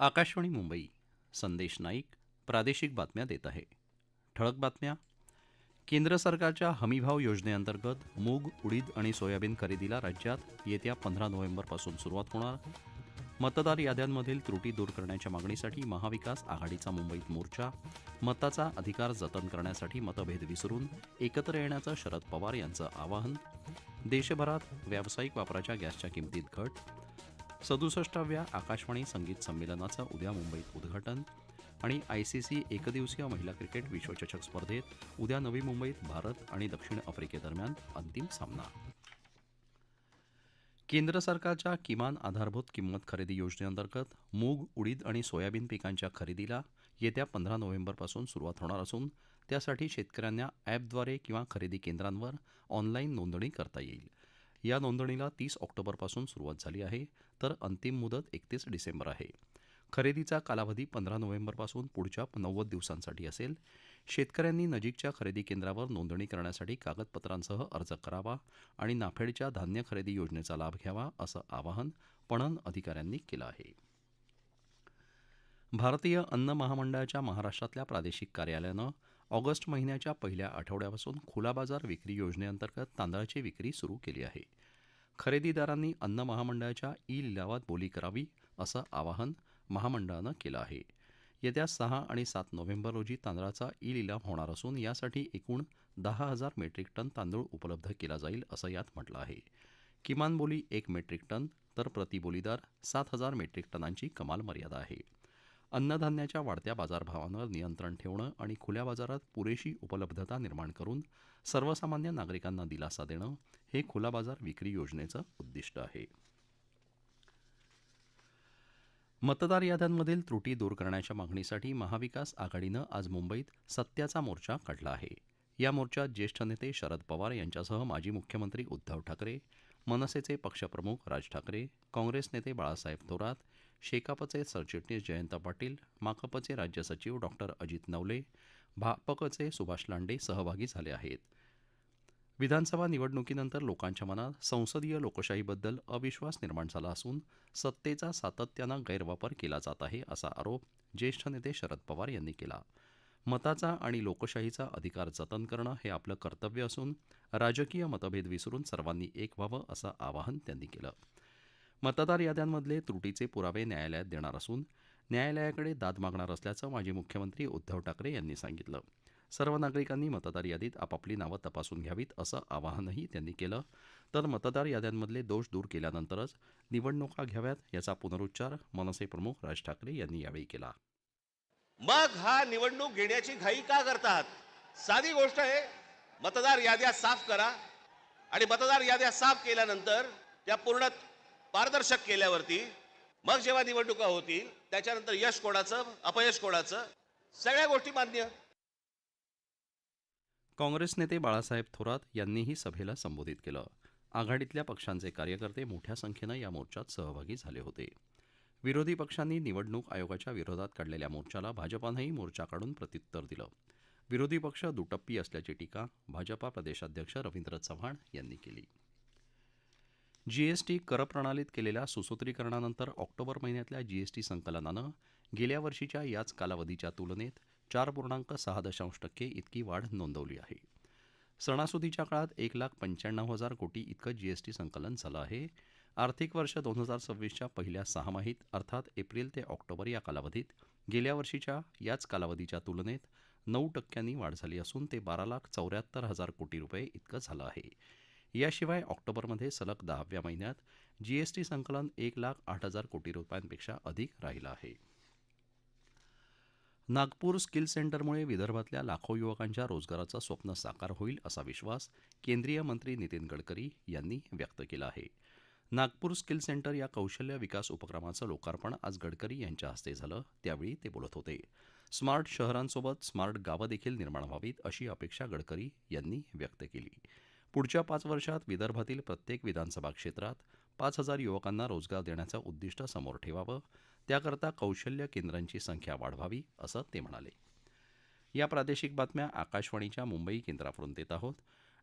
आकाशवाणी मुंबई संदेश नाईक प्रादेशिक बातम्या देत आहे. ठळक बातम्या. केंद्र सरकारच्या हमीभाव योजनेअंतर्गत मूग उडीद आणि सोयाबीन खरेदीला राज्यात येत्या पंधरा नोव्हेंबरपासून सुरुवात होणार. मतदार याद्यांमधील त्रुटी दूर करण्याच्या मागणीसाठी महाविकास आघाडीचा मुंबईत मोर्चा मताचा अधिकार जतन करण्यासाठी मतभेद विसरून एकत्र येण्याचं शरद पवार यांचं आवाहन देशभरात व्यावसायिक वापराच्या गॅसच्या किमतीत घट सदुसष्टाव्या आकाशवाणी संगीत संमेलनाचं उद्या मुंबईत उद्घाटन आणि आयसीसी एकदिवसीय महिला क्रिकेट विश्वचषक स्पर्धेत उद्या नवी मुंबईत भारत आणि दक्षिण आफ्रिकेदरम्यान अंतिम सामना. केंद्र सरकारच्या किमान आधारभूत किंमत खरेदी योजनेअंतर्गत मूग उडीद आणि सोयाबीन पिकांच्या खरेदीला येत्या पंधरा नोव्हेंबरपासून सुरुवात होणार असून त्यासाठी शेतकऱ्यांना ॲपद्वारे किंवा खरेदी केंद्रांवर ऑनलाईन नोंदणी करता येईल. या नोंदणीला तीस ऑक्टोबरपासून सुरुवात झाली आहे तर अंतिम मुदत एकतीस डिसेंबर आहे. खरेदीचा कालावधी पंधरा नोव्हेंबरपासून पुढच्या नव्वद दिवसांसाठी असेल. शेतकऱ्यांनी नजीकच्या खरेदी केंद्रावर नोंदणी करण्यासाठी कागदपत्रांसह अर्ज करावा आणि नाफेडच्या धान्य खरेदी योजनेचा लाभ घ्यावा असं आवाहन पणन अधिकाऱ्यांनी केलं आहे. भारतीय अन्न महामंडळाच्या महाराष्ट्रातल्या प्रादेशिक कार्यालयानं ऑगस्ट महिन्याच्या पहिल्या आठवड्यापासून खुला बाजार विक्री योजनेअंतर्गत तांदळाची विक्री सुरू केली आहे. खरेदीदारांनी अन्न महामंडळाच्या ई लिलावात बोली करावी असं आवाहन महामंडळानं केलं आहे. येत्या सहा आणि सात नोव्हेंबर रोजी तांदळाचा ई लिलाव होणार असून यासाठी एकूण दहा हजार मेट्रिक टन तांदूळ उपलब्ध केला जाईल असं यात म्हटलं आहे. किमान बोली एक मेट्रिक टन तर प्रतिबोलीदार सात हजार मेट्रिक टनांची कमाल मर्यादा आहे. अन्नधान्याच्या वाढत्या बाजारभावांवर नियंत्रण ठेवणं आणि खुल्या बाजारात पुरेशी उपलब्धता निर्माण करून सर्वसामान्य नागरिकांना दिलासा देणं हे खुला बाजार विक्री योजनेचं उद्दिष्ट आहे. मतदार याद्यांमधील त्रुटी दूर करण्याच्या मागणीसाठी महाविकास आघाडीनं आज मुंबईत सत्याचा मोर्चा काढला आहे. या मोर्चात ज्येष्ठ नेते शरद पवार यांच्यासह माजी मुख्यमंत्री उद्धव ठाकरे मनसेचे पक्षप्रमुख राज ठाकरे काँग्रेस नेते बाळासाहेब थोरात शेकापचे सरचिटणीस जयंत पाटील माकपचे राज्य सचिव डॉक्टर अजित नवले भापकचे सुभाष लांडे सहभागी झाले आहेत. विधानसभा निवडणुकीनंतर लोकांच्या मनात संसदीय लोकशाहीबद्दल अविश्वास निर्माण झाला असून सत्तेचा सातत्यानं गैरवापर केला जात आहे असा आरोप ज्येष्ठ नेते शरद पवार यांनी केला. मताचा आणि लोकशाहीचा अधिकार जतन करणं हे आपलं कर्तव्य असून राजकीय मतभेद विसरून सर्वांनी एक व्हावं असं आवाहन त्यांनी केलं. मतदार याद्यांमधले त्रुटीचे पुरावे न्यायालयात देणार असून न्यायालयाकडे दाद मागणार असल्याचं माजी मुख्यमंत्री उद्धव ठाकरे यांनी सांगितलं. सर्व नागरिकांनी मतदार यादीत आपापली नावं तपासून घ्यावीत असं आवाहनही त्यांनी केलं. तर मतदार याद्यांमधले दोष दूर केल्यानंतरच निवडणुका घ्याव्यात याचा पुनरुच्चार मनसे प्रमुख राज ठाकरे यांनी यावेळी केला. मग हा निवडणूक घेण्याची घाई का करतात? साधी गोष्ट आहे मतदार याद्या साफ करा आणि मतदार याद्या साफ केल्यानंतर त्या पूर्ण पारदर्शक केल्यावरती मग जेव्हा निवडणुका होतील त्याच्यानंतर यश कोणाचं अपयश कोणाचं सगळ्या गोष्टी मान्य. काँग्रेस नेते बाळासाहेब थोरात यांनीही सभेला संबोधित केलं. आघाडीतल्या पक्षांचे कार्यकर्ते मोठ्या संख्येनं या मोर्चात सहभागी झाले होते. विरोधी पक्षांनी निवडणूक आयोगाच्या विरोधात काढलेल्या मोर्चाला भाजपानंही मोर्चा काढून प्रत्युत्तर दिलं. विरोधी पक्ष दुटप्पी असल्याची टीका भाजपा प्रदेशाध्यक्ष रवींद्र चव्हाण यांनी केली. जीएसटी कर प्रणालीत केलेल्या सुसूत्रीकरणानंतर ऑक्टोबर महिन्यातल्या जीएसटी संकलनानं गेल्या वर्षीच्या याच कालावधीच्या तुलनेत चार पूर्णांक सहा दशांश टक्के इतकी वाढ नोंदवली आहे. सणासुदीच्या काळात एक लाख पंच्याण्णव हजार कोटी इतकं जीएसटी संकलन झालं आहे. आर्थिक वर्ष दोन हजार सव्वीसच्या पहिल्या सहामाहीत अर्थात एप्रिल ते ऑक्टोबर या कालावधीत गेल्या वर्षीच्या याच कालावधीच्या तुलनेत नऊ टक्क्यांनी वाढ झाली असून ते बारा लाख चौऱ्याहत्तर हजार कोटी रुपये इतकं झालं आहे. याशिवाय ऑक्टोबरमध्ये सलग दहाव्या महिन्यात जीएसटी संकलन एक लाख आठ हजार कोटी रुपयांपेक्षा अधिक राहिलं आहे. नागपूर स्किल सेंटरमुळे विदर्भातल्या लाखो युवकांच्या रोजगाराचं स्वप्न साकार होईल असा विश्वास केंद्रीय मंत्री नितीन गडकरी यांनी व्यक्त केला आहे. नागपूर स्किल सेंटर या कौशल्य विकास उपक्रमाचं लोकार्पण आज गडकरी यांच्या हस्ते झालं. त्यावेळी ते बोलत होते. स्मार्ट शहरांसोबत स्मार्ट गावं देखील निर्माण व्हावीत अशी अपेक्षा गडकरी यांनी व्यक्त केली. पुढच्या पाच वर्षात विदर्भातील प्रत्येक विधानसभा क्षेत्रात पाच हजार युवकांना रोजगार देण्याचं उद्दिष्ट समोर ठेवावं. त्याकरता कौशल्य केंद्रांची संख्या वाढवावी असं ते म्हणाले. या प्रादेशिक बातम्या आकाशवाणीच्या मुंबई केंद्रावरून देत आहोत.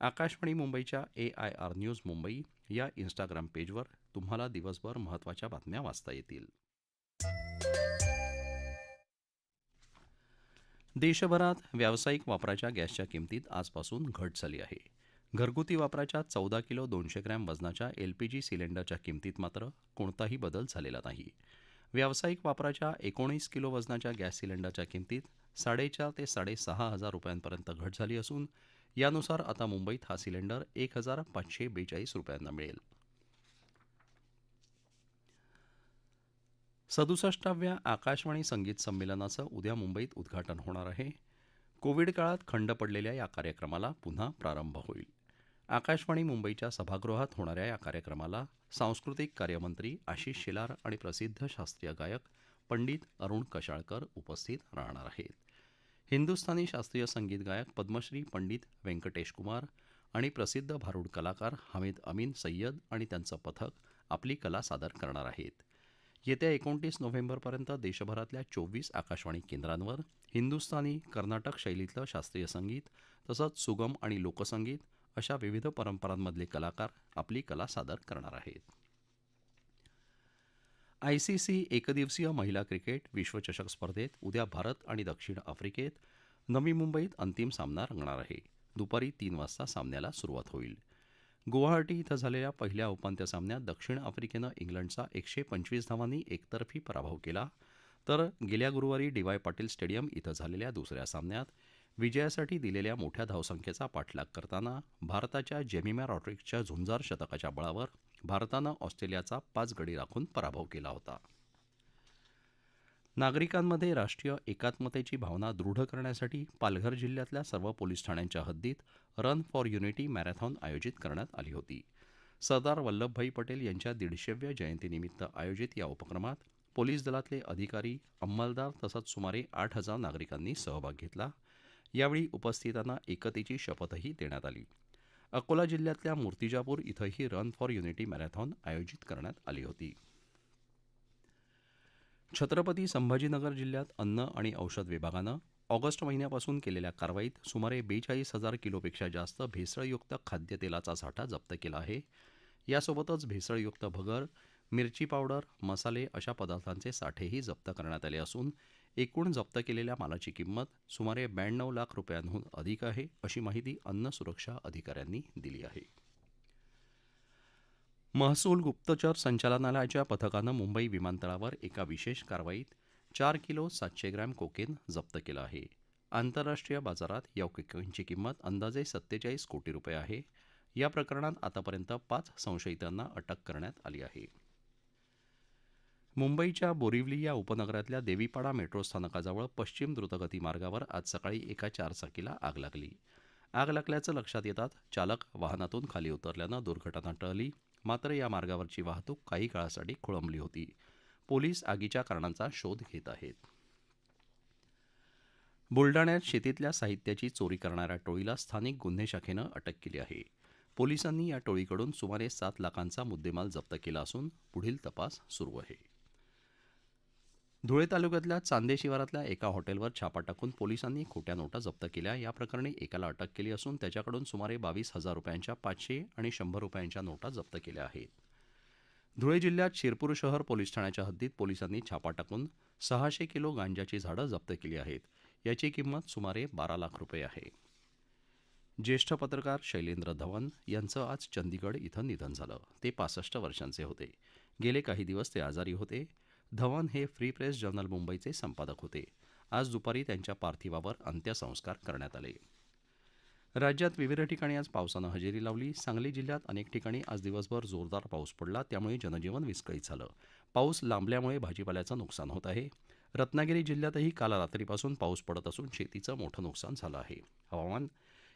आकाशवाणी मुंबईच्या A I R news Mumbai या इन्स्टाग्राम पेजवर तुम्हाला दिवसभर महत्त्वाच्या बातम्या वाचता येतील. देशभरात व्यावसायिक वापराच्या गॅसच्या किमतीत आजपासून घट झाली आहे. घरगुती वापराच्या चौदा किलो दोनशे ग्रॅम वजनाच्या एलपीजी सिलेंडरच्या किमतीत मात्र कोणताही बदल झालेला नाही. व्यावसायिक वापराच्या एकोणीस किलो वजनाच्या गॅस सिलेंडरच्या किमतीत साडेचार ते साडेसहा हजार रुपयांपर्यंत घट झाली असून यानुसार आता मुंबईत हा सिलेंडर एक हजार पाचशे बेचाळीस रुपयांना मिळेल. सदुसष्टाव्या आकाशवाणी संगीत संमेलनाचं उद्या मुंबईत उद्घाटन होणार आहे. कोविड काळात खंड पडलेल्या या कार्यक्रमाला पुन्हा प्रारंभ होईल. आकाशवाणी मुंबईच्या सभागृहात होणाऱ्या या कार्यक्रमाला सांस्कृतिक कार्यमंत्री आशिष शेलार आणि प्रसिद्ध शास्त्रीय गायक पंडित अरुण कशाळकर उपस्थित राहणार आहेत. हिंदुस्थानी शास्त्रीय संगीत गायक पद्मश्री पंडित व्यंकटेश कुमार आणि प्रसिद्ध भारूड कलाकार हमीद अमीन सय्यद आणि त्यांचं पथक आपली कला सादर करणार आहेत. येत्या एकोणतीस नोव्हेंबरपर्यंत देशभरातल्या चोवीस आकाशवाणी केंद्रांवर हिंदुस्थानी कर्नाटक शैलीतलं शास्त्रीय संगीत तसंच सुगम आणि लोकसंगीत अशा विविध परंपरांमधले कलाकार आपली कला सादर करणार आहेत. आयसीसी एकदिवसीय महिला क्रिकेट विश्वचषक स्पर्धेत उद्या भारत आणि दक्षिण आफ्रिकेत नवी मुंबईत अंतिम सामना रंगणार आहे. दुपारी तीन वाजता सामन्याला सुरुवात होईल. गुवाहाटी इथं झालेल्या पहिल्या उपांत्य सामन्यात दक्षिण आफ्रिकेनं इंग्लंडचा एकशे पंचवीस धावांनी एकतर्फी पराभव केला. तर गेल्या गुरुवारी डीवाय पाटील स्टेडियम इथं झालेल्या दुसऱ्या सामन्यात विजयासाठी दिलेल्या मोठ्या धावसंख्येचा पाठलाग करताना भारताच्या जेमिमा रॉड्रिक्सच्या झुंजार शतकाच्या बळावर भारतानं ऑस्ट्रेलियाचा पाच गडी राखून पराभव केला होता. नागरिकांमध्ये राष्ट्रीय एकात्मतेची भावना दृढ करण्यासाठी पालघर जिल्ह्यातल्या सर्व पोलीस ठाण्यांच्या हद्दीत रन फॉर युनिटी मॅरेथॉन आयोजित करण्यात आली होती. सरदार वल्लभभाई पटेल यांच्या दीडशेव्या जयंतीनिमित्त आयोजित या उपक्रमात पोलीस दलातले अधिकारी अंमलदार तसंच सुमारे आठ हजार नागरिकांनी सहभाग घेतला. यावेळी उपस्थितांना एकतेची शपथही देण्यात आली. अकोला जिल्ह्यातल्या मूर्तिजापूर इथंही रन फॉर युनिटी मॅरेथॉन आयोजित करण्यात आली होती. छत्रपती संभाजीनगर जिल्ह्यात अन्न आणि औषध विभागानं ऑगस्ट महिन्यापासून केलेल्या कारवाईत सुमारे बेचाळीस हजार किलोपेक्षा जास्त भेसळयुक्त खाद्यतेलाचा साठा जप्त केला आहे. यासोबतच भेसळयुक्त भगर मिरची पावडर मसाले अशा पदार्थांचे साठेही जप्त करण्यात आले असून एकूण जप्त केलेल्या मालाची किंमत सुमारे ब्याण्णव लाख रुपयांहून अधिक आहे अशी माहिती अन्न सुरक्षा अधिकाऱ्यांनी दिली आहे. महसूल गुप्तचर संचालनालयाच्या पथकानं मुंबई विमानतळावर एका विशेष कारवाईत चार किलो सातशे ग्रॅम कोकेन जप्त केलं आहे. आंतरराष्ट्रीय बाजारात या कोकेनची किंमत अंदाजे सत्तेचाळीस कोटी रुपये आहे. या प्रकरणात आतापर्यंत पाच संशयितांना अटक करण्यात आली आहे. मुंबईच्या बोरिवली या उपनगरातल्या देवीपाडा मेट्रो स्थानकाजवळ पश्चिम द्रुतगती मार्गावर आज सकाळी एका चारचाकीला आग लागली. आग लागल्याचं लक्षात येतात चालक वाहनातून खाली उतरल्यानं दुर्घटना टळली. मात्र या मार्गावरची वाहतूक काही काळासाठी खोळंबली होती. पोलीस आगीच्या कारणांचा शोध घेत आहेत. बुलडाण्यात शेतीतल्या साहित्याची चोरी करणाऱ्या टोळीला स्थानिक गुन्हे शाखेनं अटक केली आहे. पोलिसांनी या टोळीकडून सुमारे सात लाखांचा मुद्देमाल जप्त केला असून पुढील तपास सुरू आहे. धुळे तालुक्यातल्या चांदे शिवारातल्या एका हॉटेलवर छापा टाकून पोलिसांनी खोट्या नोटा जप्त केल्या. या प्रकरणी एकाला अटक केली असून त्याच्याकडून सुमारे बावीस हजार रुपयांच्या पाचशे आणि शंभर रुपयांच्या नोटा जप्त केल्या आहेत. धुळे जिल्ह्यात शिरपूर शहर पोलीस ठाण्याच्या हद्दीत पोलिसांनी छापा टाकून सहाशे किलो गांजाची झाडं जप्त केली आहेत. याची किंमत सुमारे बारा लाख रुपये आहे. ज्येष्ठ पत्रकार शैलेंद्र धवन यांचं आज चंदीगड इथं निधन झालं. ते पासष्ट वर्षांचे होते. गेले काही दिवस ते आजारी होते. धवन हे फ्री प्रेस जर्नल मुंबईचे संपादक होते. आज दुपारी त्यांच्या पार्थिवावर अंत्यसंस्कार करण्यात आले. राज्यात विविध ठिकाणी आज पावसानं हजेरी लावली. सांगली जिल्ह्यात अनेक ठिकाणी आज दिवसभर जोरदार पाऊस पडला. त्यामुळे जनजीवन विस्कळीत झालं. पाऊस लांबल्यामुळे भाजीपाल्याचं नुकसान होत आहे. रत्नागिरी जिल्ह्यातही काल रात्रीपासून पाऊस पडत असून शेतीचं मोठं नुकसान झालं आहे. हवामान.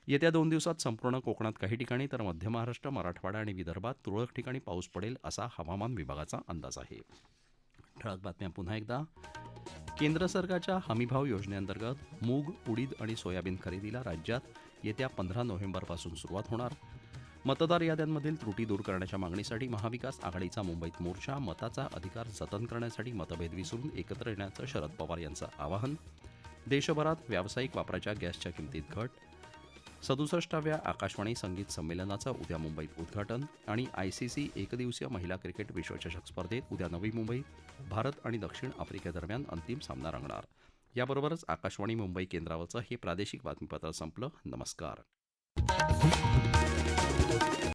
येत्या दोन दिवसात संपूर्ण कोकणात काही ठिकाणी तर मध्य महाराष्ट्र मराठवाडा आणि विदर्भात तुरळक ठिकाणी पाऊस पडेल असा हवामान विभागाचा अंदाज आहे. ठळक बातम्या पुन्हा एकदा. केंद्र सरकारच्या हमीभाव योजनेअंतर्गत मूग उडीद आणि सोयाबीन खरेदीला राज्यात येत्या पंधरा नोव्हेंबरपासून सुरुवात होणार. मतदार याद्यांमधील त्रुटी दूर करण्याच्या मागणीसाठी महाविकास आघाडीचा मुंबईत मोर्चा मताचा अधिकार जतन करण्यासाठी मतभेद विसरून एकत्र येण्याचं शरद पवार यांचं आवाहन. देशभरात व्यावसायिक वापराच्या गॅसच्या किमतीत घट सदुसष्टाव्या आकाशवाणी संगीत संमेलनाचं उद्या मुंबईत उद्घाटन आणि आयसीसी एकदिवसीय महिला क्रिकेट विश्वचषक स्पर्धेत उद्या नवी मुंबईत भारत आणि दक्षिण आफ्रिकेदरम्यान अंतिम सामना रंगणार. याबरोबरच आकाशवाणी मुंबई केंद्रावरचं हे प्रादेशिक बातमीपत्र संपलं. नमस्कार.